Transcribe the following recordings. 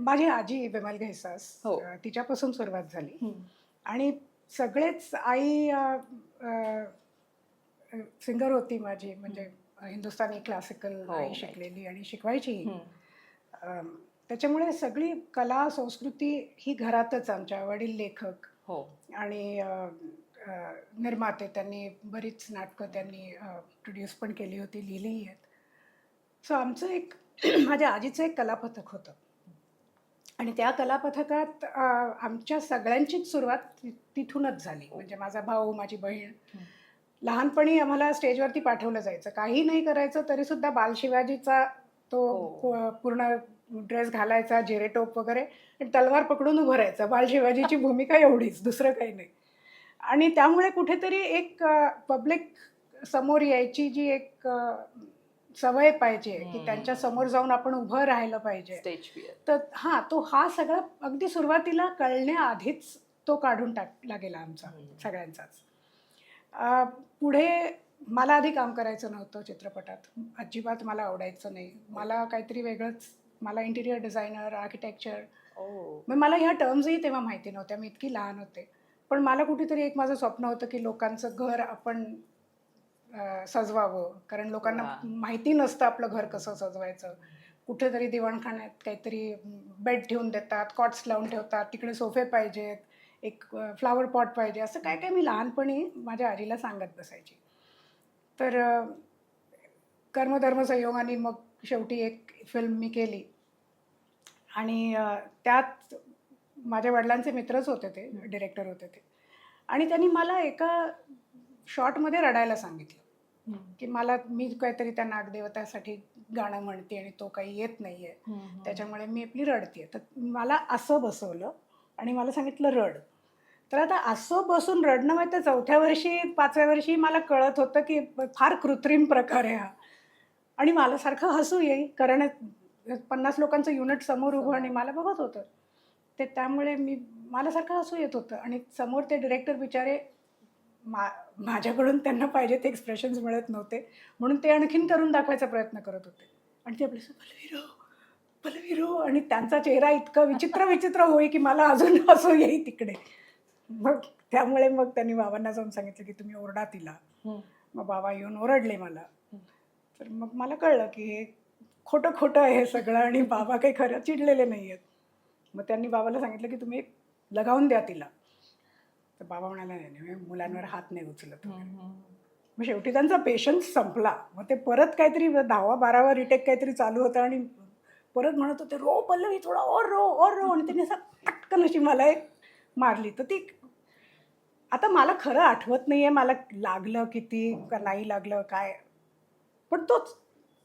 माझी आजी विमल घैसास हो. तिच्यापासून सुरुवात झाली. आणि सगळेच आई सिंगर होती माझी म्हणजे हिंदुस्थानी क्लासिकल हो, आई. शिकलेली आणि शिकवायची. अम, त्याच्यामुळे सगळी कला संस्कृती ही घरातच आमच्या वडील लेखक हो आणि अ, अ, निर्माते त्यांनी बरीच नाटकं त्यांनी प्रोड्यूस पण केली होती लिहिलीही आहेत सो आमचं एक माझ्या आजीचं एक कलापथक होतं आणि त्या कलापथकात आमच्या सगळ्यांचीच सुरुवात तिथूनच झाली. म्हणजे माझा भाऊ माझी बहीण. लहानपणी आम्हाला स्टेजवरती पाठवलं जायचं. काही नाही करायचं तरी सुद्धा बालशिवाजीचा तो हो. पूर्ण ड्रेस घालायचा जेरेटोप वगैरे आणि तलवार पकडून उभं राहायचं. बालशिवाजीची भूमिका एवढीच दुसरं काही नाही. आणि त्यामुळे कुठेतरी एक पब्लिक समोर यायची जी एक सवय पाहिजे की. त्यांच्यासमोर जाऊन आपण उभं राहिलं पाहिजे. तर हा तो हा सगळा अगदी सुरुवातीला कळण्याआधीच तो काढून टाकला गेला आमचा. सगळ्यांचाच. पुढे मला आधी काम करायचं नव्हतं चित्रपटात. अजिबात मला आवडायचं नाही. मला काहीतरी वेगळंच मला इंटिरियर डिझायनर आर्किटेक्चर मग मला ह्या टर्म्सही तेव्हा माहिती नव्हत्या. मी इतकी लहान होते. पण मला कुठेतरी एक माझं स्वप्न होतं की लोकांचं घर आपण सजवावं. कारण लोकांना. माहिती नसतं आपलं घर कसं सजवायचं. कुठेतरी दिवाणखान्यात काहीतरी बेड ठेवून देतात कॉट्स लावून ठेवतात तिकडे सोफे पाहिजेत एक फ्लावर पॉट पाहिजे असं काय काय मी लहानपणी माझ्या आजीला सांगत बसायची. तर कर्मधर्म संयोगाने मग शेवटी एक फिल्म मी केली. आणि त्यात माझ्या वडिलांचे मित्रच होते ते डिरेक्टर होते ते. आणि त्यांनी मला एका शॉर्टमध्ये रडायला सांगितलं की मला मी काहीतरी त्या नागदेवतासाठी गाणं म्हणते आणि तो काही येत नाही आहे त्याच्यामुळे मी आपली रडते तर मला असं बसवलं आणि मला सांगितलं रड. तर आता असं बसून रडणं माहिती आहे, चौथ्या वर्षी पाचव्या वर्षी मला कळत होतं की फार कृत्रिम प्रकार आहे हा. आणि मला सारखं हसू येईल कारण पन्नास लोकांचं युनिट समोर उभं आणि मला बघत होतं. ते त्यामुळे मी मला सारखं हसू येत होतं. आणि समोर ते डिरेक्टर बिचारे मा माझ्याकडून त्यांना पाहिजे ते एक्सप्रेशन्स मिळत नव्हते. म्हणून ते आणखीन करून दाखवायचा प्रयत्न करत होते. आणि ते आपले पलवीरो पलवीरो आणि त्यांचा चेहरा इतका विचित्र विचित्र होई की मला अजून हसू येई तिकडे. मग त्यामुळे मग त्यांनी बाबांना जाऊन सांगितलं की तुम्ही ओरडा तिला. मग बाबा येऊन ओरडले मला. तर मग मला कळलं की हे खोटं खोटं आहे हे सगळं आणि बाबा काही खरं चिडलेले नाही आहेत मग त्यांनी बाबाला सांगितलं की तुम्ही लगावून द्या तिला. तर बाबा म्हणाला नाही नाही मी मुलांवर हात नाही उचलत वगैरे." मग शेवटी त्यांचा पेशन्स संपला. मग ते परत काहीतरी दहावा बारावा रिटेक काहीतरी चालू होतं आणि परत म्हणत होते रो पल्लवी थोडा और रो और रो. आणि त्यांनी असं पटकन अशी मला एक मारली. तर ती आता मला खरं आठवत नाही आहे मला लागलं किती का नाही लागलं काय. पण तोच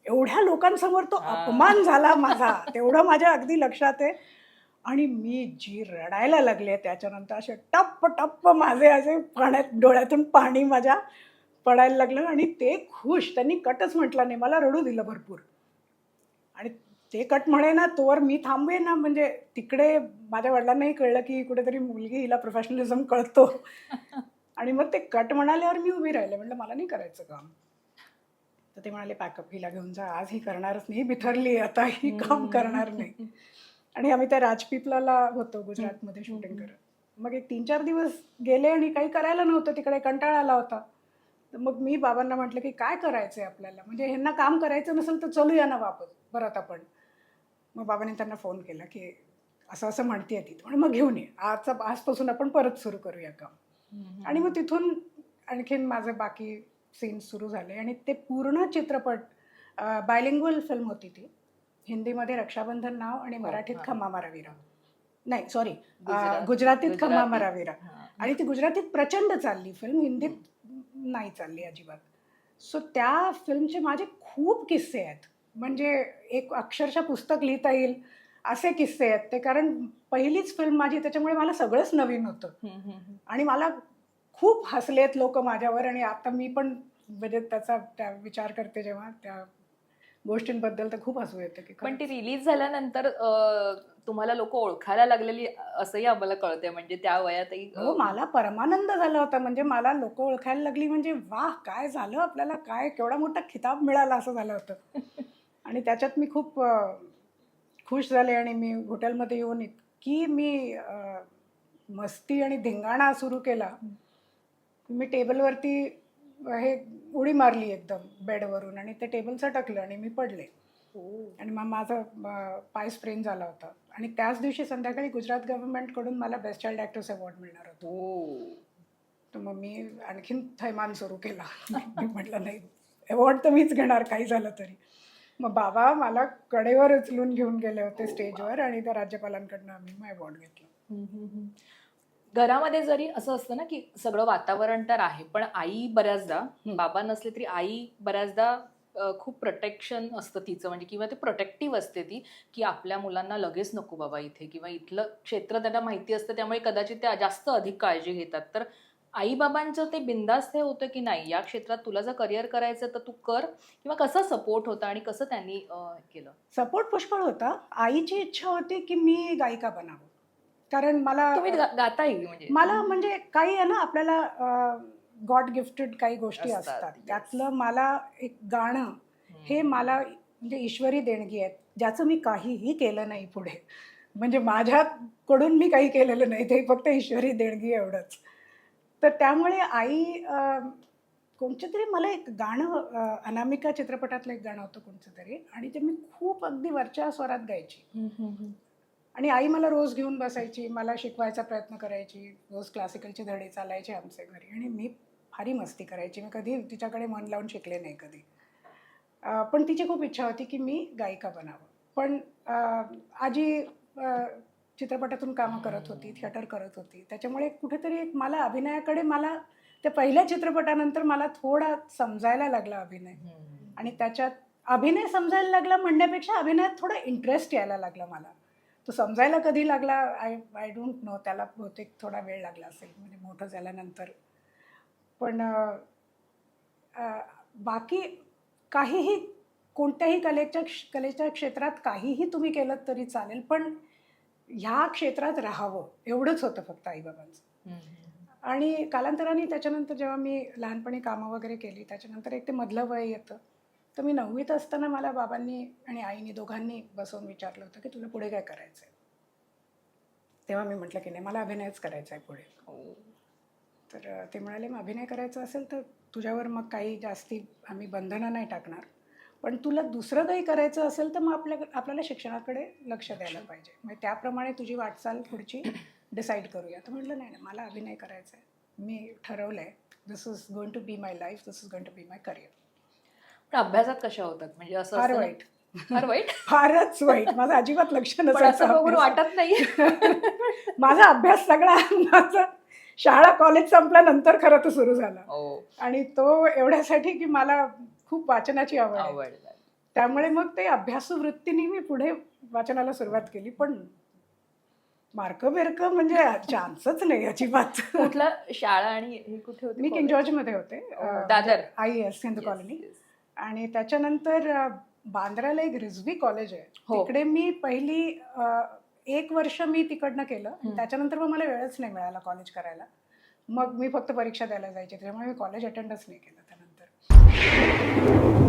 एवढ्या लोकांसमोर तो. अपमान झाला माझा. तेवढं माझ्या अगदी लक्षात आहे. आणि मी जी रडायला लागले त्याच्यानंतर असे टप्प टप्प माझे असे पाण्यात डोळ्यातून पाणी माझ्या पडायला लागलं आणि ते खुश त्यांनी कटच म्हटलं नाही मला रडू दिलं भरपूर. आणि ते कट म्हणे ना तोवर मी थांबवे ना म्हणजे तिकडे माझ्या वडिलांनाही कळलं की कुठेतरी मुलगी हिला प्रोफेशनलिझम कळतो. आणि मग ते कट म्हणाल्यावर मी उभी राहिले म्हटलं मला नाही करायचं काम. तर ते म्हणाले पॅकअप हिला घेऊन जा आज ही करणारच नाही बिथरली आता ही काम करणार नाही. आणि आम्ही त्या राजपीपलाला होतो गुजरातमध्ये शूटिंग करत मग एक तीन चार दिवस गेले आणि काही करायला नव्हतं तिकडे कंटाळा आला होता. तर मग मी बाबांना म्हटलं की काय करायचं आहे आपल्याला? म्हणजे ह्यांना काम करायचं नसेल तर चलूया ना वापस परत आपण. मग बाबांनी त्यांना फोन केला की असं असं म्हणते ती. म्हणे मग घेऊन ये. आजचा आजपासून आपण परत सुरू करूया काम. आणि मग तिथून आणखीन माझे बाकी सीन्स सुरू झाले आणि ते पूर्ण चित्रपट बायलिंग्वल फिल्म होती ती. हिंदीमध्ये रक्षाबंधन नाव आणि मराठीत. खम्मा मारावीरा. नाही सॉरी गुजरात- गुजरातीत खम्मा. मारावीरा. आणि ती गुजरातीत प्रचंड चालली फिल्म हिंदीत नाही चालली अजिबात. सो त्या फिल्मचे माझे खूप किस्से आहेत. म्हणजे एक अक्षरशः पुस्तक लिहिता येईल असे किस्से आहेत. ते कारण पहिलीच फिल्म माझी त्याच्यामुळे मला सगळंच नवीन होतं. आणि मला खूप हसलेत लोक माझ्यावर आणि आता मी पण म्हणजे त्याचा त्या विचार करते जेव्हा त्या गोष्टींबद्दल तर खूप हसू येतं की पण. ती रिलीज झाल्यानंतर तुम्हाला लोक ओळखायला लागलेली असंही आम्हाला कळतंय. म्हणजे त्या वयातही हो मला परमानंद झाला होता. म्हणजे मला लोक ओळखायला लागली म्हणजे वाह काय झालं? आपल्याला काय केवढा मोठा खिताब मिळाला असं झालं होतं. आणि त्याच्यात मी खूप खुश झाले आणि मी हॉटेलमध्ये येऊन इतकी मी मस्ती आणि धिंगाणा सुरू केला. मी टेबलवरती हे उडी मारली एकदम बेडवरून आणि ते टेबल सटकलं आणि मी पडले. आणि मग माझा पाय स्प्रेन झाला होता. आणि त्याच दिवशी संध्याकाळी गुजरात गव्हर्नमेंटकडून मला बेस्ट चाइल्ड ॲक्ट्रेस अवॉर्ड मिळणार होता. हो. तर मग मी आणखीन थैमान सुरू केला. मी म्हटलं नाही अवॉर्ड तर मीच घेणार काही झालं तरी. मग बाबा मला कडेवर उचलून घेऊन गेले होते स्टेजवर आणि त्या राज्यपालांकडनं आम्ही मग अवॉर्ड घेतला. घरामध्ये जरी असं असतं ना की सगळं वातावरण तर आहे पण आई बऱ्याचदा बाबा नसले तरी आई बऱ्याचदा खूप प्रोटेक्शन असतं तिचं म्हणजे किंवा ते प्रोटेक्टिव्ह असते ती की आपल्या मुलांना लगेच नको बाबा इथे किंवा इथलं क्षेत्र त्यांना माहिती असतं त्यामुळे कदाचित त्या जास्त अधिक काळजी घेतात. तर आई बाबांचं ते बिंदास्त हे होतं की नाही या क्षेत्रात तुला जर करिअर करायचं तर तू कर किंवा कसा सपोर्ट होता आणि कसं त्यांनी केलं? सपोर्ट पुष्कळ होता. आईची इच्छा होती की मी गायिका बनावं. कारण मला तुम्ही गा- गाताही म्हणजे मला म्हणजे काही आहे ना आपल्याला गॉड गिफ्टेड काही गोष्टी असतात. त्यातलं मला एक गाणं. हे मला म्हणजे ईश्वरी देणगी आहे ज्याचं मी काहीही केलं नाही पुढे म्हणजे माझ्याकडून मी काही केलेलं नाही ते फक्त ईश्वरी देणगी एवढंच तर त्यामुळे आई अं, कोणचं तरी मला एक गाणं अनामिका चित्रपटातलं एक गाणं होतं कोणतं तरी आणि ते मी खूप अगदी वरच्या स्वरात गायची. आणि आई मला रोज घेऊन बसायची मला शिकवायचा प्रयत्न करायची रोज क्लासिकलचे धडे चालायचे आमचे घरी. आणि मी भारी मस्ती करायची. मी कधी तिच्याकडे मन लावून शिकले नाही कधी. पण तिची खूप इच्छा होती की मी गायिका बनावं. पण आजी चित्रपटातून कामं करत होती थिएटर करत होती. त्याच्यामुळे कुठेतरी एक मला अभिनयाकडे मला त्या पहिल्या चित्रपटानंतर मला थोडा समजायला लागला अभिनय. आणि त्याच्यात अभिनय समजायला लागला म्हणण्यापेक्षा अभिनयात थोडा इंटरेस्ट यायला लागला मला. तो समजायला कधी लागला? आय आय डोंट नो त्याला बहुतेक थोडा वेळ लागला असेल. म्हणजे मोठं झाल्यानंतर. पण बाकी काहीही कोणत्याही कलेच्या कलेच्या क्षेत्रात काहीही तुम्ही केलं तरी चालेल. पण ह्या क्षेत्रात राहावं. एवढंच होतं फक्त आईबाबांचं. आणि कालांतराने त्याच्यानंतर जेव्हा मी लहानपणी कामं वगैरे केली त्याच्यानंतर एक ते मधलं वय येतं. तर मी नववीत असताना मला बाबांनी आणि आईनी दोघांनी बसवून विचारलं होतं की तुला पुढे काय करायचं आहे तेव्हा मी म्हटलं की नाही मला अभिनयच करायचा आहे पुढे. हो. तर ते म्हणाले मग अभिनय करायचा असेल तर तुझ्यावर मग काही जास्ती आम्ही बंधनं नाही टाकणार. पण तुला दुसरं काही करायचं असेल तर मग आपल्या आपल्याला शिक्षणाकडे लक्ष द्यायला पाहिजे. मग त्याप्रमाणे तुझी वाटचाल पुढची डिसाईड करूया. तर म्हटलं नाही नाही मला अभिनय करायचा आहे मी ठरवलं आहे this is going to be my life this is going to be my career पण अभ्यासात कशा होतात? म्हणजे असं फार असतं ना- वाईट. फार वाईट? फारच वाईट. माझं अजिबात लक्ष पण असं नसायचं बघून अभ्यासात. वाटत नाही माझा अभ्यास सगळा माझा शाळा कॉलेज संपल्यानंतर खरं तर सुरू झाला. हो. आणि तो एवढ्यासाठी की मला खूप वाचनाची आवड आहे. आवड त्यामुळे मग ते अभ्यासू वृत्तीने मी पुढे वाचनाला सुरुवात केली पण मार्क बिर्क म्हणजे चान्सच नाही अजिबात. कुठला शाळा आणि हे कुठे होते? मी किंग जॉर्जमध्ये होते. अं, Dadar. I S Yes, colony yes. आणि त्याच्यानंतर बांद्राला एक रिझवी कॉलेज आहे. हो. तिकडे मी पहिली एक वर्ष मी तिकडनं केलं. त्याच्यानंतर मग मला वेळच नाही मिळाला कॉलेज करायला. मग मी फक्त परीक्षा द्यायला जायचे. त्याच्यामुळे मी कॉलेज अटेंडच नाही केलं त्यानंतर.